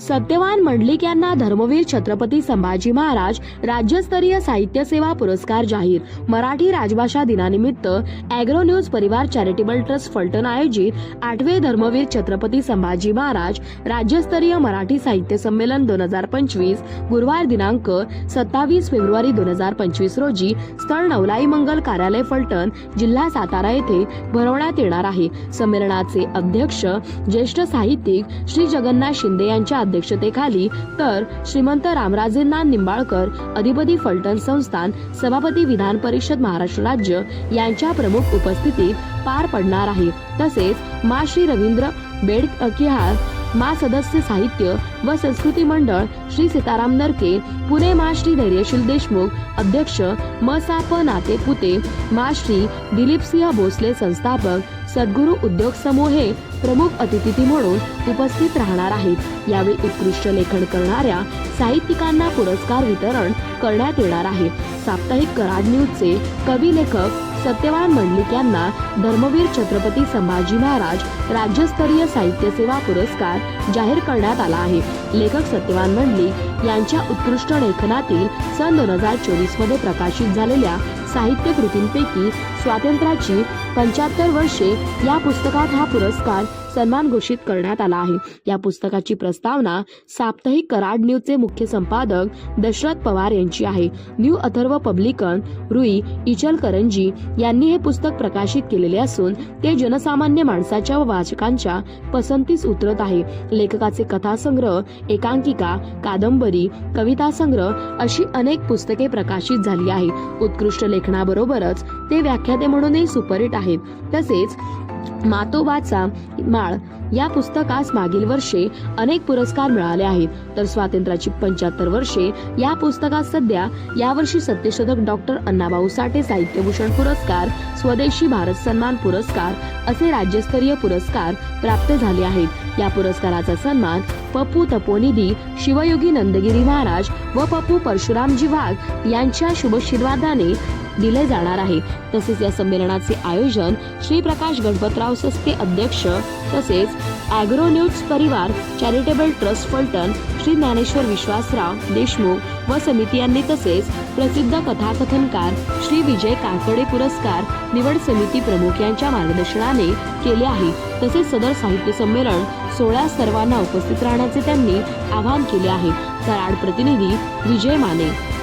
सत्यवान मंडलिक यांना धर्मवीर छत्रपती संभाजी महाराज राज्यस्तरीय साहित्य सेवा पुरस्कार जाहीर. मराठी राजभाषा दिनानिमित्त अॅग्रो न्यूज परिवार चॅरिटेबल ट्रस्ट फलटण आयोजित आठवे धर्मवीर छत्रपती संभाजी महाराज राज्यस्तरीय मराठी साहित्य संमेलन दोन हजार पंचवीस गुरुवार दिनांक सत्तावीस फेब्रुवारी दोन हजार पंचवीस रोजी स्थळ नवलाई मंगल कार्यालय फलटण जिल्हा सातारा येथे भरवण्यात येणार आहे. संमेलनाचे अध्यक्ष ज्येष्ठ साहित्यिक श्री जगन्नाथ शिंदे यांच्या अध्यक्षतेखाली तर श्रीमंत रामराजेंना निंबाळकर अधिपती फलटण संस्थान सभापती विधान परिषद महाराष्ट्र राज्य यांच्या प्रमुख उपस्थितीत पार पडणार आहे. तसेच मा. श्री. रवींद्र बेडकिहाळ मा. सदस्य साहित्य व संस्कृती मंडळ श्री. सीताराम नरके पुणे मा. श्री. धैर्यशील देशमुख अध्यक्ष म. सा. प. नाते पुते मा. श्री. दिलीपसिंह भोसले संस्थापक सद्गुरू उद्योग समूह हे प्रमुख अतिथी म्हणून उपस्थित राहणार आहेत. यावेळी उत्कृष्ट लेखन करणाऱ्या साहित्यिकांना पुरस्कार वितरण करण्यात येणार आहे. साप्ताहिक कराड न्यूजचे कवी लेखक सत्यवान मंडलिक यांना धर्मवीर छत्रपती संभाजी महाराज राज्यस्तरीय साहित्य सेवा पुरस्कार जाहीर करण्यात आला आहे. लेखक सत्यवान मंडलिक यांच्या उत्कृष्ट लेखनातील सन दोन हजार चोवीसमध्ये प्रकाशित झालेल्या साहित्य कृतींपैकी स्वातंत्र्याची पंच्याहत्तर वर्षे या पुस्तकात हा पुरस्कार सन्मान घोषित करण्यात आला आहे. या पुस्तकाची प्रस्तावना साप्ताहिक कराड न्यूजचे मुख्य संपादक दशरथ पवार यांची आहे. न्यू अथर्व पब्लिकन रुई इचलकरंजी यांनी हे पुस्तक प्रकाशित केलेले असून ते जनसामान्य माणसाच्या व वाचकांच्या पसंतीस उतरत आहे. लेखकाचे कथासंग्रह एकांकिका कादंबरी कविता संग्रह अशी अनेक पुस्तके प्रकाशित झाली आहेत. उत्कृष्ट लेखनाबरोबरच ते व्याख्याते म्हणूनही सुपरहिट आहेत. तसेच मातोबाचा माळ या पुस्तकास मागील वर्षे अनेक पुरस्कार मिळाले आहेत. तर स्वातंत्र्याची पंच्याहत्तर वर्षे या पुस्तकात सध्या यावर्षी सत्यशोधक डॉक्टर अण्णाभाऊ साठे साहित्यभूषण पुरस्कार स्वदेशी भारत सन्मान पुरस्कार असे राज्यस्तरीय पुरस्कार प्राप्त झाले आहेत. या पुरस्काराचा सन्मान पप्पू तपोनिधी शिवयोगी नंदगिरी महाराज व पप्पू परशुरामजी वाघ यांच्या शुभशीर्वादाने दिले जाणार आहे. तसेच या संमेलनाचे आयोजन श्री प्रकाश गणपतराव सस्ते अध्यक्ष तसेच अॅग्रो न्यूज परिवार चॅरिटेबल ट्रस्ट फलटण श्री ज्ञानेश्वर विश्वासराव देशमुख व समिती यांनी तसेच प्रसिद्ध कथाकथनकार श्री विजय काकडे पुरस्कार निवड समिती प्रमुख यांच्या मार्गदर्शनाने केले आहे. तसेच सदर साहित्य संमेलन सोळा सर्वांना उपस्थित राहण्याचे त्यांनी आवाहन केले आहे. कराड प्रतिनिधी विजय माने.